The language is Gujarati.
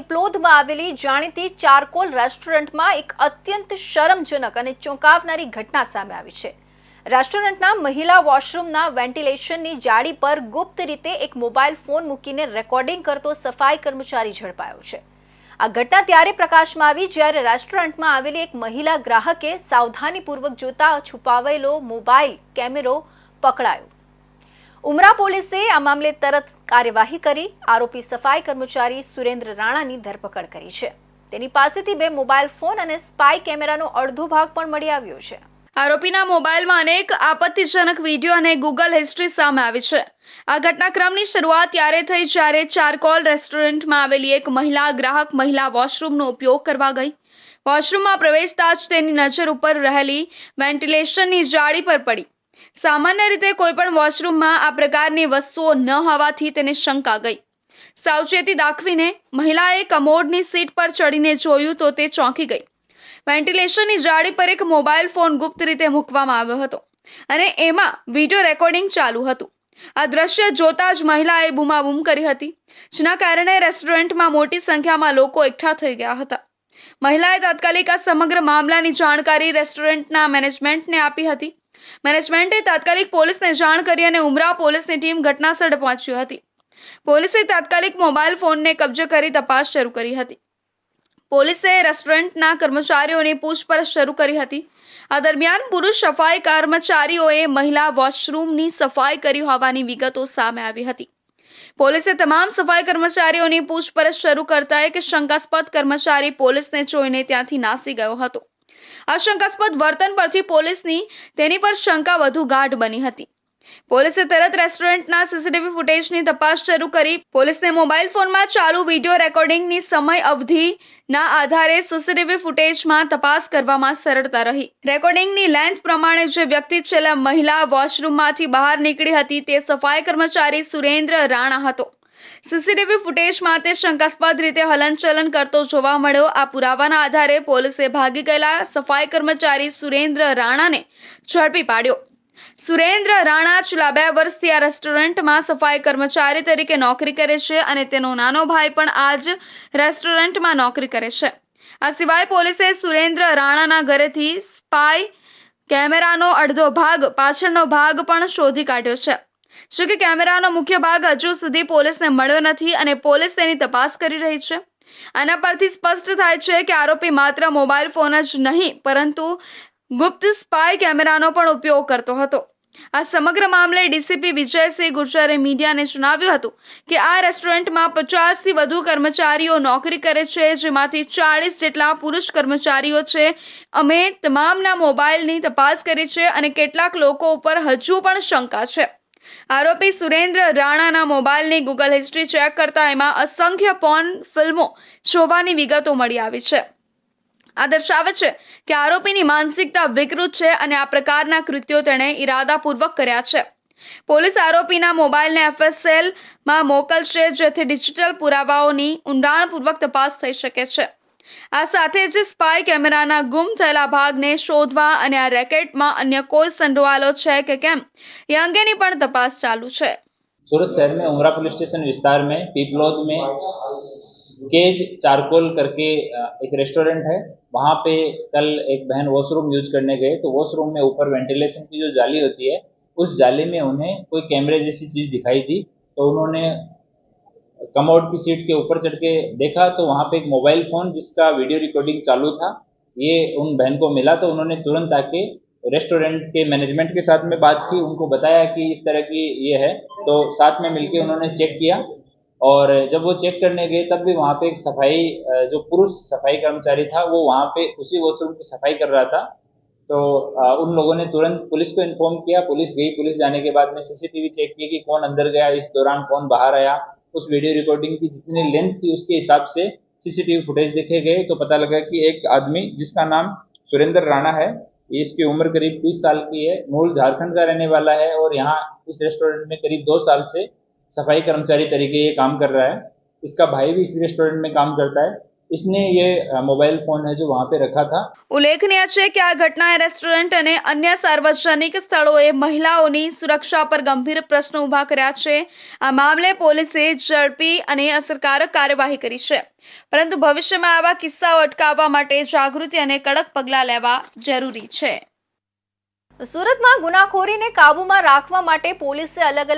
પીપલોદમાં આવેલી જાણીતી ચારકોલ રેસ્ટોરન્ટમાં એક અત્યંત શરમજનક અને ચોંકાવનારી ઘટના સામે આવી છે. રેસ્ટોરન્ટના મહિલા વોશરૂમના વેન્ટિલેશનની જાળી પર ગુપ્ત રીતે એક મોબાઈલ ફોન મૂકીને રેકોર્ડિંગ કરતો સફાઈ કર્મચારી ઝડપાયો છે. આ ઘટના ત્યારે પ્રકાશમાં આવી જ્યારે રેસ્ટોરન્ટમાં આવેલી એક મહિલા ગ્રાહકે સાવધાનીપૂર્વક જોતા છુપાવેલો મોબાઈલ કેમેરો પકડાયો. ઉમરા પોલીસે આ મામલે તરત કાર્યવાહી કરી. આરોપી સફાઈ કર્મચારી સુરેન્દ્ર રાણાની ધરપકડ કરી છે. તેની પાસેથી બે મોબાઈલ ફોન અને સ્પાય કેમેરાનો અડધો ભાગ પણ મળી આવ્યો છે. આરોપીના મોબાઈલમાં અનેક આપત્તિજનક વીડિયો અને ગૂગલ હિસ્ટ્રી સામે આવી છે. આ ઘટનાક્રમની શરૂઆત ત્યારે થઈ જ્યારે ચારકોલ રેસ્ટોરન્ટમાં આવેલી એક મહિલા, ગ્રાહક, મહિલા વોશરૂમનો ઉપયોગ કરવા ગઈ. વોશરૂમમાં પ્રવેશતા જ તેની નજર ઉપર રહેલી વેન્ટિલેશનની જાળી પર પડી. સામાન્ય રીતે કોઈપણ વોશરૂમમાં આ પ્રકારની વસ્તુઓ ન હોવાથી તેને શંકા ગઈ. સાવચેતી દાખવીને મહિલાએ કમોડની સીટ પર ચડીને જોયું તો તે ચોંકી ગઈ. વેન્ટિલેશનની જાળી પર એક મોબાઈલ ફોન ગુપ્ત રીતે મૂકવામાં આવ્યો હતો અને એમાં વીડિયો રેકોર્ડિંગ ચાલુ હતું. આ દ્રશ્ય જોતા જ મહિલાએ બૂમાબૂમ કરી હતી, જેના કારણે રેસ્ટોરન્ટમાં મોટી સંખ્યામાં લોકો એકઠા થઈ ગયા હતા. મહિલાએ તાત્કાલિક આ સમગ્ર મામલાની જાણકારી રેસ્ટોરન્ટના મેનેજમેન્ટને આપી હતી મેનેજમેન્ટે તાત્કાલિક પોલીસને જાણ કરી અને ઉમરા પોલીસની ટીમ ઘટનાસ્થળે પહોંચી હતી. પોલીસે તાત્કાલિક મોબાઈલ ફોનને કબજે કરી તપાસ શરૂ કરી હતી. પોલીસે રેસ્ટોરન્ટના કર્મચારીઓની પૂછપરછ શરૂ કરી હતી. આ દરમિયાન પુરુષ સફાઈ કર્મચારીઓએ મહિલા વોશરૂમની સફાઈ કરી હોવાની વિગતો સામે આવી હતી. પોલીસે તમામ સફાઈ કર્મચારીઓની પૂછપરછ શરૂ કરતા એક શંકાસ્પદ કર્મચારી પોલીસને જોઈને ત્યાંથી નાસી ગયો હતો. આ શંકાસ્પદ વર્તન પરથી પોલીસની તેની પર શંકા વધુ ગાઢ બની હતી. પોલીસે તરત રેસ્ટોરન્ટના સીસીટીવી ફૂટેજની તપાસ શરૂ કરી. પોલીસને મોબાઈલ ફોનમાં ચાલુ વીડિયો રેકોર્ડિંગની સમય અવધિના આધારે સીસીટીવી ફૂટેજમાં તપાસ કરવામાં સરળતા રહી. રેકોર્ડિંગની લેન્થ પ્રમાણે જે વ્યક્તિ છેલ્લા મહિલા વોશરૂમમાંથી બહાર નીકળી હતી તે સફાઈ કર્મચારી સુરેન્દ્ર રાણા હતો. સીસીટીવી ફૂટેજમાં તે શંકાસ્પદ રીતે હલનચલન કરતો જોવા મળ્યો. આ પુરાવાના આધારે પોલીસે ભાગી ગયેલા સફાઈ કર્મચારી સુરેન્દ્ર રાણાને ઝડપી પાડ્યો. સુરેન્દ્ર રાણા છેલ્લા બે વર્ષથી આ રેસ્ટોરન્ટમાં સફાઈ કર્મચારી તરીકે નોકરી કરે છે અને તેનો નાનો ભાઈ પણ આ જ રેસ્ટોરન્ટમાં નોકરી કરે છે. આ સિવાય પોલીસે સુરેન્દ્ર રાણાના ઘરેથી સ્પાય કેમેરાનો અડધો ભાગ, પાછળનો ભાગ પણ શોધી કાઢ્યો છે. જો કે કેમેરાનો મુખ્ય ભાગ હજુ સુધી પોલીસને મળ્યો નથી અને પોલીસ તેની તપાસ કરી રહી છે? આના પરથી સ્પષ્ટ થાય છે કે આરોપી માત્ર મોબાઈલ ફોન જ નહીં, પરંતુ ગુપ્ત સ્પાય કેમેરાનો પણ ઉપયોગ કરતો હતો. આ સમગ્ર મામલે ડીસીપી વિજયસિંહ ગુર્જરે મીડિયાને જણાવ્યું હતું કે આ રેસ્ટોરન્ટમાં પચાસથી વધુ કર્મચારીઓ નોકરી કરે છે, જેમાંથી ચાળીસ જેટલા પુરુષ કર્મચારીઓ છે. અમે તમામના મોબાઈલની તપાસ કરી છે અને કેટલાક લોકો ઉપર હજુ પણ શંકા છે. આરોપી સુરેન્દ્ર રાણાના મોબાઈલની ગૂગલ હિસ્ટ્રી ચેક કરતા એમાં અસંખ્ય પોર્ન ફિલ્મો જોવાની વિગતો મળી આવી છે. આ દર્શાવે છે કે આરોપીની માનસિકતા વિકૃત છે અને આ પ્રકારના કૃત્યો તેણે ઈરાદાપૂર્વક કર્યા છે. પોલીસ આરોપીના મોબાઈલને એફએસએલમાં મોકલશે, જેથી ડિજિટલ પુરાવાઓની ઊંડાણપૂર્વક તપાસ થઈ શકે છે. આ સાથે જ સ્પાય કેમેરાના ગુમ થયેલા ભાગને શોધવા અને આ રેકેટમાં અન્ય કોઈ સંડોવાયેલો છે કે કેમ એ અંગેની પણ તપાસ ચાલુ છે सूरत शहर में उमरा पुलिस स्टेशन विस्तार में पीपलोद में केज चारकोल करके अ, एक रेस्टोरेंट है वहाँ पे कल एक बहन वॉशरूम यूज करने गए तो वॉशरूम में ऊपर वेंटिलेशन की जो जाली होती है उस जाली में उन्हें कोई कैमरे जैसी चीज़ दिखाई दी तो उन्होंने कमोड की सीट के ऊपर चढ़ के देखा तो वहाँ पे एक मोबाइल फ़ोन जिसका वीडियो रिकॉर्डिंग चालू था, ये उन बहन को मिला तो उन्होंने तुरंत आके रेस्टोरेंट के मैनेजमेंट के साथ में बात की, उनको बताया कि इस तरह की ये है तो साथ में मिलके उन्होंने चेक किया और जब वो चेक करने गए तब भी वहाँ पे एक सफ़ाई जो पुरुष सफ़ाई कर्मचारी था वो वहाँ पे उसी वॉशरूम की सफ़ाई कर रहा था। तो उन लोगों ने तुरंत पुलिस को इन्फॉर्म किया, पुलिस गई, पुलिस जाने के बाद में सीसीटीवी चेक की कि कौन अंदर गया, इस दौरान कौन बाहर आया उस वीडियो रिकॉर्डिंग की जितनी लेंथ थी, उसके हिसाब से सीसीटीवी फुटेज देखे गए। तो पता लगा कि एक आदमी, जिसका नाम सुरेंद्र राणा है इसकी उम्र करीब तीस साल की है, मूल झारखंड का रहने वाला है और यहाँ इस रेस्टोरेंट में करीब दो साल से सफ़ाई कर्मचारी तरीके ये काम कर रहा है। इसका भाई भी इस रेस्टोरेंट में काम करता है। इसने ये अ, मोबाइल फोन है जो वहाँ पे रखा था ઉલ્લેખનીય છે કે આ ઘટનાએ રેસ્ટોરન્ટ અને અન્ય સાર્વજનિક સ્થળોએ મહિલાઓની સુરક્ષા પર ગંભીર પ્રશ્નો ઊભા કર્યા છે આ મામલે પોલીસે ઝડપી અને અસરકારક કાર્યવાહી કરી છે પરંતુ ભવિષ્યમાં આવા કિસ્સાઓ અટકાવવા માટે જાગૃતિ અને કડક પગલાં લેવા જરૂરી છે સુરતમાં ગુનાખોરીને કાબૂમાં રાખવા માટે પોલીસે અલગ અલગ